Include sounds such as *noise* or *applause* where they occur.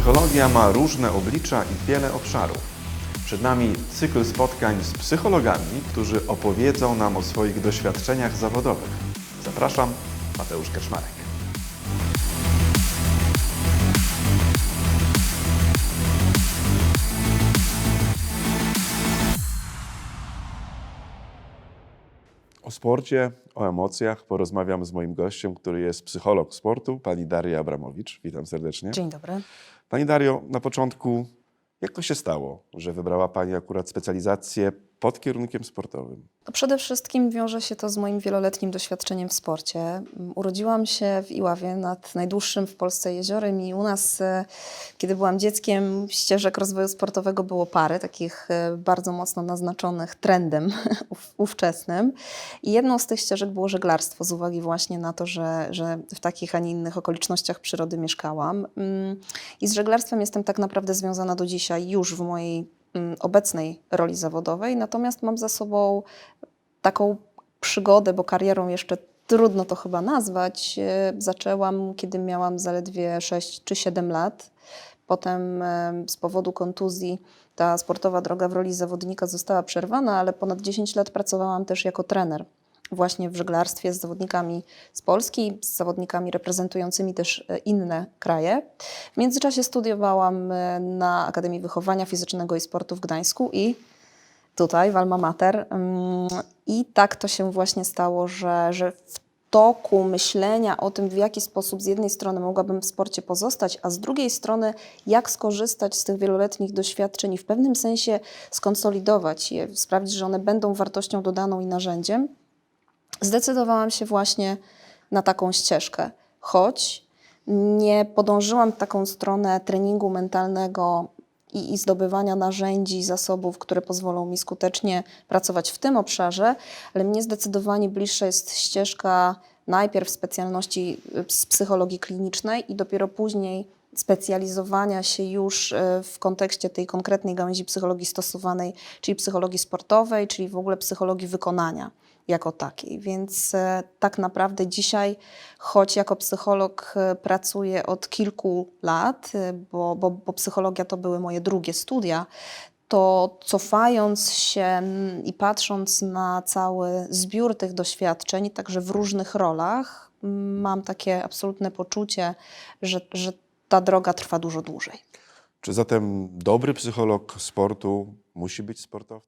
Psychologia ma różne oblicza i wiele obszarów. Przed nami cykl spotkań z psychologami, którzy opowiedzą nam o swoich doświadczeniach zawodowych. Zapraszam, Mateusz Kaczmarek. O sporcie, o emocjach porozmawiam z moim gościem, który jest psycholog sportu, pani Daria Abramowicz. Witam serdecznie. Dzień dobry. Pani Dario, na początku, jak to się stało, że wybrała Pani akurat specjalizację pod kierunkiem sportowym? No przede wszystkim wiąże się to z moim wieloletnim doświadczeniem w sporcie. Mm, Urodziłam się w Iławie nad najdłuższym w Polsce jeziorem i u nas, e, kiedy byłam dzieckiem, ścieżek rozwoju sportowego było parę, takich e, bardzo mocno naznaczonych trendem *laughs* ów- ówczesnym. I jedną z tych ścieżek było żeglarstwo, z uwagi właśnie na to, że, że w takich, a nie innych okolicznościach przyrody mieszkałam. Mm, I z żeglarstwem jestem tak naprawdę związana do dzisiaj już w mojej obecnej roli zawodowej, natomiast mam za sobą taką przygodę, bo karierą jeszcze trudno to chyba nazwać. e, Zaczęłam, kiedy miałam zaledwie 6 czy 7 lat. Potem e, z powodu kontuzji ta sportowa droga w roli zawodnika została przerwana, ale ponad 10 lat pracowałam też jako trener właśnie w żeglarstwie z zawodnikami z Polski, z zawodnikami reprezentującymi też e, inne kraje. W międzyczasie studiowałam e, na Akademii Wychowania Fizycznego i Sportu w Gdańsku i tutaj w Alma Mater. Ym, I tak to się właśnie stało, że, że w toku myślenia o tym, w jaki sposób z jednej strony mogłabym w sporcie pozostać, a z drugiej strony jak skorzystać z tych wieloletnich doświadczeń i w pewnym sensie skonsolidować je, sprawdzić, że one będą wartością dodaną i narzędziem, zdecydowałam się właśnie na taką ścieżkę. Choć nie podążyłam taką stronę treningu mentalnego i, i zdobywania narzędzi, zasobów, które pozwolą mi skutecznie pracować w tym obszarze, ale mnie zdecydowanie bliższa jest ścieżka najpierw specjalności z psychologii klinicznej i dopiero później specjalizowania się już y, w kontekście tej konkretnej gałęzi psychologii stosowanej, czyli psychologii sportowej, czyli w ogóle psychologii wykonania jako takiej. Więc e, tak naprawdę dzisiaj, choć jako psycholog e, pracuję od kilku lat, e, bo, bo, bo psychologia to były moje drugie studia, to cofając się i patrząc na cały zbiór tych doświadczeń, także w różnych rolach, mam takie absolutne poczucie, że, że ta droga trwa dużo dłużej. Czy zatem dobry psycholog sportu musi być sportowcem?